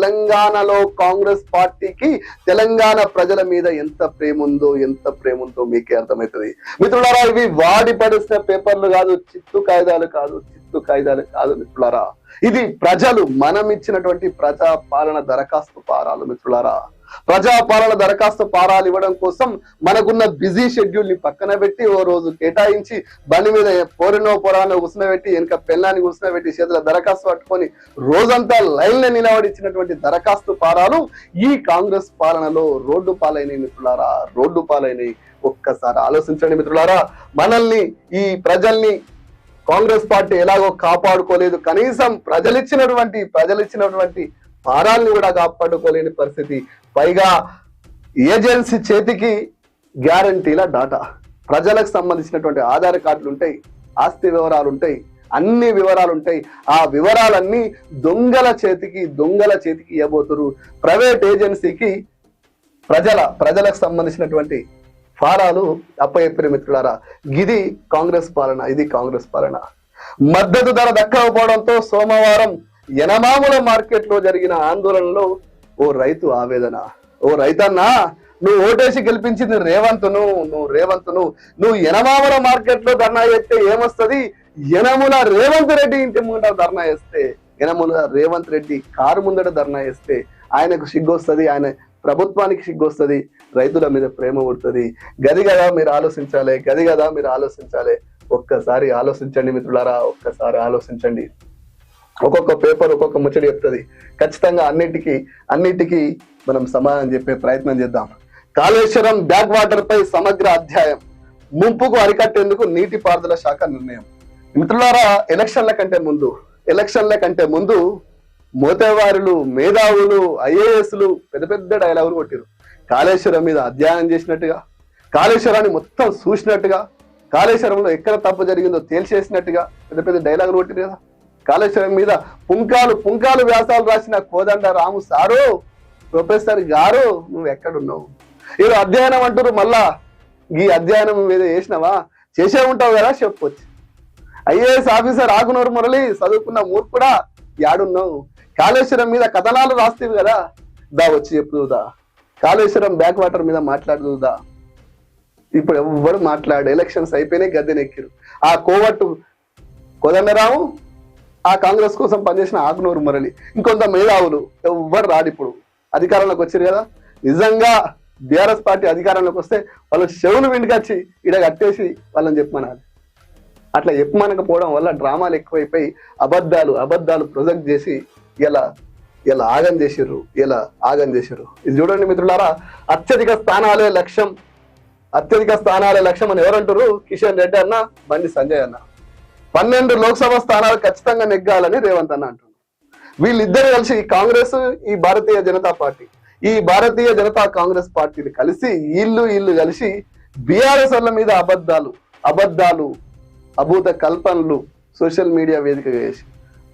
తెలంగాణలో కాంగ్రెస్ పార్టీకి తెలంగాణ ప్రజల మీద ఎంత ప్రేమ ఉందో ఎంత ప్రేమ ఉందో మీకే అర్థమవుతుంది. మిత్రులారా ఇవి వాడి పడిసిన పేపర్లు కాదు చిత్తు కాగితాలు కాదు చిత్తు కాగితాలు కాదు మిత్రులారా. ఇది ప్రజలు మనం ఇచ్చినటువంటి ప్రజా పాలన దరఖాస్తు పారాలు మిత్రులారా. ప్రజాపాలన దరఖాస్తు పారాలు ఇవ్వడం కోసం మనకున్న బిజీ షెడ్యూల్ని పక్కన పెట్టి ఓ రోజు కేటాయించి బండి మీద పోరినో పొరానో పెట్టి వెనక పెళ్ళాన్ని పెట్టి చేతుల దరఖాస్తు పట్టుకొని రోజంతా లైన్లో నిలబడిచ్చినటువంటి దరఖాస్తు పారాలు ఈ కాంగ్రెస్ పాలనలో రోడ్డు పాలైనవి మిత్రులారా రోడ్డు పాలైనవి ఒక్కసారి ఆలోచించండి మిత్రులారా మనల్ని ఈ ప్రజల్ని కాంగ్రెస్ పార్టీ ఎలాగో కాపాడుకోలేదు. కనీసం ప్రజలిచ్చినటువంటి ప్రజలిచ్చినటువంటి పారాల్ని కూడా కాపాడుకోలేని పరిస్థితి పైగా ఏజెన్సీ చేతికి గ్యారంటీల డాటా. ప్రజలకు సంబంధించినటువంటి ఆధార్ కార్డులు ఉంటాయి ఆస్తి వివరాలు ఉంటాయి అన్ని వివరాలు ఉంటాయి ఆ వివరాలన్నీ దొంగల చేతికి దొంగల చేతికి ఇవ్వబోతురు. ప్రైవేట్ ఏజెన్సీకి ప్రజల ప్రజలకు సంబంధించినటువంటి ఫారాలు అప్పయప్పిన మిత్రులారా ఇది కాంగ్రెస్ పాలన ఇది కాంగ్రెస్ పాలన. మద్దతు ధర దక్కకపోవడంతో సోమవారం యనమాముల మార్కెట్లో జరిగిన ఆందోళనలో ఓ రైతు ఆవేదన ఓ రైతన్నా నువ్వు ఓటేసి గెలిపించింది రేవంత్ను నువ్వు రేవంత్ను నువ్వు ఎనమావర మార్కెట్లో ధర్నా చేస్తే ఏమొస్తది? యనముల రేవంత్ రెడ్డి ఇంటి ముందర ధర్నా చేస్తే యనముల రేవంత్ రెడ్డి కారు ముందట ధర్నా చేస్తే ఆయనకు సిగ్గొస్తుంది ఆయన ప్రభుత్వానికి సిగ్గొస్తుంది రైతుల మీద ప్రేమ పుడుతుంది. గది కదా మీరు ఆలోచించాలి గది కదా మీరు ఆలోచించాలి. ఒక్కసారి ఆలోచించండి మిత్రులారా ఒక్కసారి ఆలోచించండి. ఒక్కొక్క పేపర్ ఒక్కొక్క ముచ్చడి చెప్తుంది. ఖచ్చితంగా అన్నిటికీ అన్నిటికీ మనం సమాధానం చెప్పే ప్రయత్నం చేద్దాం. కాళేశ్వరం బ్యాక్ వాటర్ పై సమగ్ర అధ్యాయం. ముంపుకు అరికట్టేందుకు నీటిపారుదల శాఖ నిర్ణయం. మిత్రులారా ఎలక్షన్ల కంటే ముందు ఎలక్షన్ల కంటే ముందు మోతేవారులు మేధావులు ఐఏఎస్లు పెద్ద పెద్ద డైలాగులు కొట్టిరు కాళేశ్వరం మీద అధ్యయనం చేసినట్టుగా కాళేశ్వరాన్ని మొత్తం చూసినట్టుగా కాళేశ్వరంలో ఎక్కడ తప్పు జరిగిందో తేల్చేసినట్టుగా పెద్ద పెద్ద డైలాగులు కొట్టిరు కదా. కాళేశ్వరం మీద పుంకాలు పుంకాలు వ్యాసాలు రాసిన కోదండ రాము సారు ప్రొఫెసర్ గారు నువ్వు ఎక్కడున్నావు? ఏదో అధ్యయనం అంటారు మళ్ళా. ఈ అధ్యయనం మీద చేసినావా చేసే ఉంటావు కదా చెప్పొచ్చు. ఐఏఎస్ ఆఫీసర్ ఆగునూరు మురళి చదువుకున్న మూర్ఖుడా యాడున్నావు? కాళేశ్వరం మీద కథనాలు రాస్తేవి కదా. దా వచ్చి చెప్పుదా కాళేశ్వరం బ్యాక్ వాటర్ మీద మాట్లాడుదా ఇప్పుడు ఎవ్వరు మాట్లాడు ఎలక్షన్స్ అయిపోయినాయి గద్దెనెక్కిరు ఆ కోవట్టు కోదండరాము ఆ కాంగ్రెస్ కోసం పనిచేసిన ఆకునూరు మురళి ఇంకొంత మేధావులు ఎవ్వరు రాడు ఇప్పుడు. అధికారంలోకి వచ్చారు కదా. నిజంగా బీఆర్ఎస్ పార్టీ అధికారంలోకి వస్తే వాళ్ళు చెవులు వెండికొచ్చి ఇడ కట్టేసి వాళ్ళని చెప్పమనాలి. అట్లా చెప్పమనకపోవడం వల్ల డ్రామాలు ఎక్కువైపోయి అబద్ధాలు అబద్ధాలు ప్రొజెక్ట్ చేసి ఇలా ఇలా ఆగం చేసిర్రు ఇలా ఆగం చేసిర్రు. ఇది చూడండి మిత్రులారా అత్యధిక స్థానాలే లక్ష్యం. అత్యధిక స్థానాలే లక్ష్యం అని ఎవరంటారు కిషన్ రెడ్డి అన్న బండి సంజయ్ అన్న. పన్నెండు లోక్సభ స్థానాలు ఖచ్చితంగా నెగ్గాలని రేవంత్ అన్న అంటున్నారు వీళ్ళిద్దరు కలిసి ఈ కాంగ్రెస్ ఈ భారతీయ జనతా పార్టీ ఈ భారతీయ జనతా కాంగ్రెస్ పార్టీలు కలిసి ఇల్లు ఇల్లు కలిసి బీఆర్ఎస్ వాళ్ళ మీద అబద్ధాలు అబద్ధాలు అభూత కల్పనలు సోషల్ మీడియా వేదికగా వేసి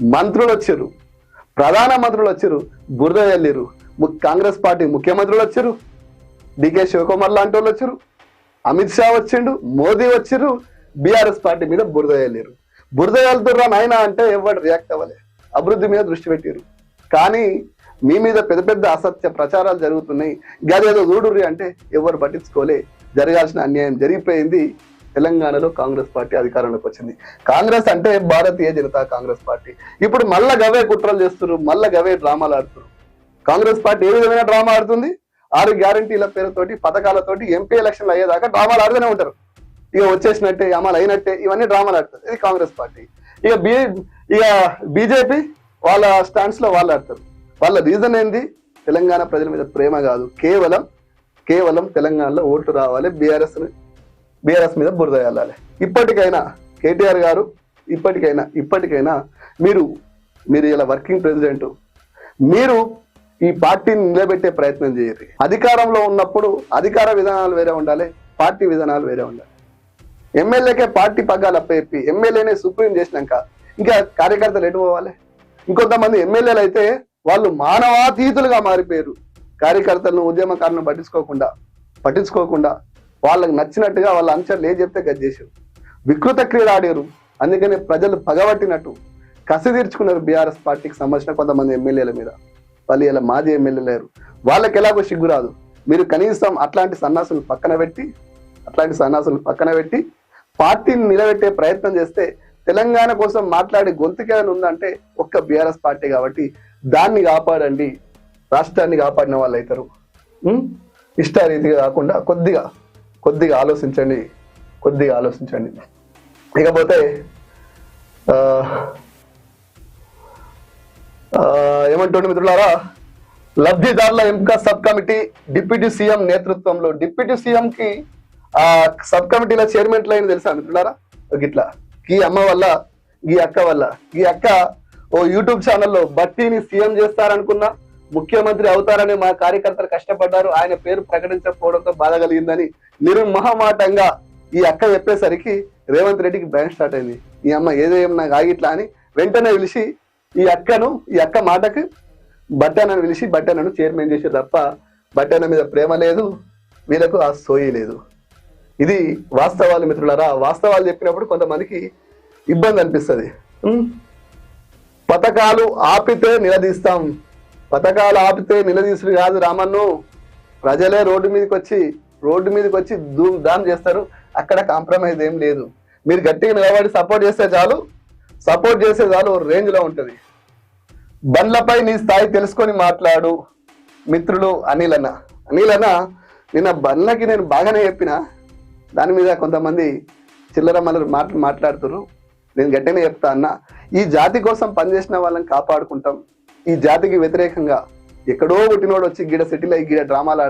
మంత్రులు వచ్చారు. ప్రధాన మంత్రులు వచ్చారు. బురద వెళ్ళారు ము- కాంగ్రెస్ పార్టీ ముఖ్యమంత్రులు వచ్చారు. డికే శివకుమార్ లాంటి వాళ్ళు వచ్చారు. అమిత్ షా వచ్చిండు మోదీ వచ్చారు బీఆర్ఎస్ పార్టీ మీద బురద వెళ్ళారు బురద వెళ్తుర్రా నాయన అంటే ఎవరు రియాక్ట్ అవ్వలే అభివృద్ధి మీద దృష్టి పెట్టారు కానీ మీ మీద పెద్ద పెద్ద అసత్య ప్రచారాలు జరుగుతున్నాయి. గదేదో చూడుర్రి అంటే ఎవరు పట్టించుకోలే. జరగాల్సిన అన్యాయం జరిగిపోయింది. తెలంగాణలో కాంగ్రెస్ పార్టీ అధికారంలోకి వచ్చింది. కాంగ్రెస్ అంటే భారతీయ జనతా కాంగ్రెస్ పార్టీ. ఇప్పుడు మళ్ళా గవే కుట్రలు చేస్తున్నారు మళ్ళా గవే డ్రామాలు ఆడుతున్నారు కాంగ్రెస్ పార్టీ ఏ విధమైన డ్రామా ఆడుతుంది? ఆరు గ్యారంటీల పేరుతోటి పథకాలతోటి ఎంపీ ఎలక్షన్లు అయ్యేదాకా డ్రామాలు ఆడుతూనే ఉంటారు. ఇక వచ్చేసినట్టే అమలు అయినట్టే ఇవన్నీ డ్రామాలు ఆడతారు. ఇది కాంగ్రెస్ పార్టీ. ఇక బీ ఇక బీజేపీ వాళ్ళ స్టాండ్స్లో వాళ్ళు ఆడతారు. వాళ్ళ రీజన్ ఏంది? తెలంగాణ ప్రజల మీద ప్రేమ కాదు. కేవలం కేవలం తెలంగాణలో ఓట్లు రావాలి బీఆర్ఎస్ బీఆర్ఎస్ మీద బురద వెళ్ళాలి ఇప్పటికైనా కేటీఆర్ గారు ఇప్పటికైనా ఇప్పటికైనా మీరు మీరు ఇలా వర్కింగ్ ప్రెసిడెంట్ మీరు ఈ పార్టీని నిలబెట్టే ప్రయత్నం చేయరు అధికారంలో ఉన్నప్పుడు అధికార విధానాలు వేరే ఉండాలి పార్టీ విధానాలు వేరే ఉండాలి. ఎమ్మెల్యేకే పార్టీ పగ్గాలు అప్పచెప్పి ఎమ్మెల్యేనే సుప్రీం చేసినాక ఇంకా కార్యకర్తలు ఎటు పోవాలి? ఇంకొంతమంది ఎమ్మెల్యేలు అయితే వాళ్ళు మానవాతీతులుగా మారిపోయారు. కార్యకర్తలను ఉద్యమకారులను పట్టించుకోకుండా పట్టించుకోకుండా వాళ్ళకి నచ్చినట్టుగా వాళ్ళ అంచర్లు ఏ చెప్తే గది చేశారు. వికృత క్రీడ ఆడారు. అందుకనే ప్రజలు పగబట్టినట్టు కసి తీర్చుకున్నారు బీఆర్ఎస్ పార్టీకి సంబంధించిన కొంతమంది ఎమ్మెల్యేల మీద. వాళ్ళు ఇలా మాజీ ఎమ్మెల్యేలు లేరు. వాళ్ళకి ఎలాగో సిగ్గు రాదు. మీరు కనీసం అట్లాంటి సన్నాసులు పక్కన పెట్టి అట్లాంటి సన్నాసులు పక్కన పెట్టి పార్టీని నిలబెట్టే ప్రయత్నం చేస్తే తెలంగాణ కోసం మాట్లాడే గొంతుకేమైనా ఉందంటే ఒక్క బీఆర్ఎస్ పార్టీ కాబట్టి దాన్ని కాపాడండి రాష్ట్రాన్ని కాపాడిన వాళ్ళు అవుతారు. ఇష్టారీతిగా కాకుండా కొద్దిగా కొద్దిగా ఆలోచించండి కొద్దిగా ఆలోచించండి. ఇకపోతే ఏమంటుండే మిత్రులారా? లబ్ధిదారుల ఎంపిక సబ్ కమిటీ డిప్యూటీ సీఎం నేతృత్వంలో డిప్యూటీ సీఎంకి ఆ సబ్ కమిటీల చైర్మన్ లైన్ తెలుసా మిత్రులారా గిట్లా. ఈ అమ్మ వల్ల ఈ అక్క వల్ల. ఈ అక్క ఓ యూట్యూబ్ ఛానల్లో బట్టీని సీఎం చేస్తారనుకున్నా ముఖ్యమంత్రి అవుతారని మా కార్యకర్తలు కష్టపడ్డారు. ఆయన పేరు ప్రకటించకపోవడంతో బాధ కలిగిందని నిర్మహమాటంగా ఈ అక్క చెప్పేసరికి రేవంత్ రెడ్డికి భయం స్టార్ట్ అయింది. ఈ అమ్మ ఏదేం నాకు ఆగిట్లా అని వెంటనే పిలిచి ఈ అక్కను ఈ అక్క మాటకు బట్టనను పిలిచి బట్టనను చైర్మన్ చేసే తప్ప బట్టన మీద ప్రేమ లేదు వీళ్ళకు ఆ సోయి లేదు. ఇది వాస్తవాలు మిత్రులారా వాస్తవాలు చెప్పినప్పుడు కొంతమందికి ఇబ్బంది అనిపిస్తుంది. పథకాలు ఆపితే నిలదీస్తాం. పథకాలు ఆపితే నిలదీసుడు కాదు రామన్ను. ప్రజలే రోడ్డు మీదకి వచ్చి రోడ్డు మీదకి వచ్చి ధూమ్ ధామ్ చేస్తారు. అక్కడ కాంప్రమైజ్ ఏం లేదు. మీరు గట్టిగా నిలబడి సపోర్ట్ చేస్తే చాలు. సపోర్ట్ చేసే చాలు రేంజ్లో బండ్లపై నీ స్థాయి తెలుసుకొని మాట్లాడు మిత్రులు అనిల్ అన్న. అనిల్ అన్న నిన్న బండ్లకి నేను బాగానే చెప్పిన. దాని మీద కొంతమంది చిల్లర మల్లరు మాట మాట్లాడుతున్నారు నేను గట్టిగానే చెప్తా అన్న ఈ జాతి కోసం పనిచేసిన వాళ్ళని కాపాడుకుంటాం. ఈ జాతికి వ్యతిరేకంగా ఎక్కడో పుట్టినోడు వచ్చి గీడ అయ్యి గీడ డ్రామాలు